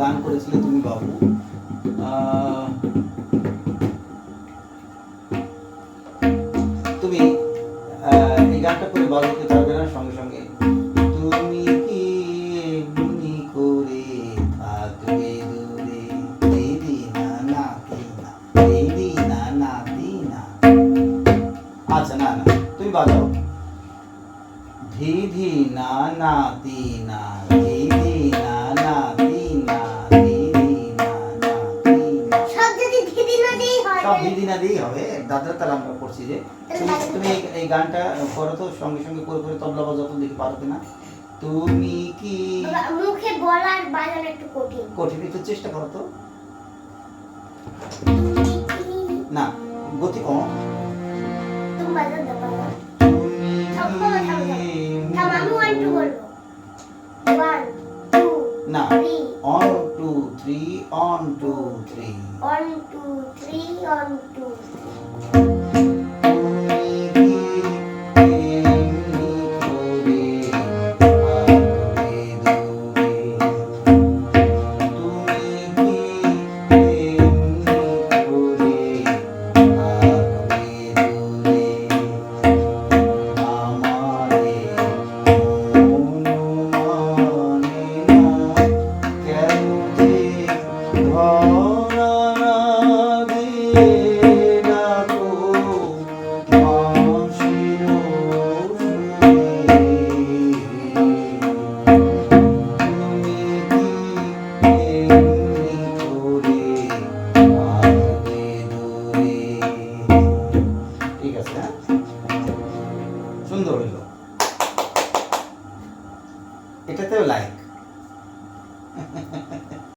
গান করেছিলে তুমি বাবু। তুমি এই গানটা করে না সঙ্গে সঙ্গে। তুমি কি করে থাকবে দূরে? দিদি না না দিদি না, নাতি না। আচ্ছা না না, তুমি বাজাও। ধি ধি, না, নাতি না সব দিয়েই হবে দাদরা তাহলে আমরা করছি যে তুমি তুমি এই- গানটা করো তো সঙ্গে সঙ্গে করে করে তবলা বাজাও তো দেখি পারো কিনা। তুমি কি মুখে বলার বাজানো একটু কঠিন। কঠিন একটু চেষ্টা করো তো। না গতি কম। তুমি বাজাও দাও Now, on two, three, on two, three. On two, three, on two, three. সুন্দর হইল এটাতেও লাইক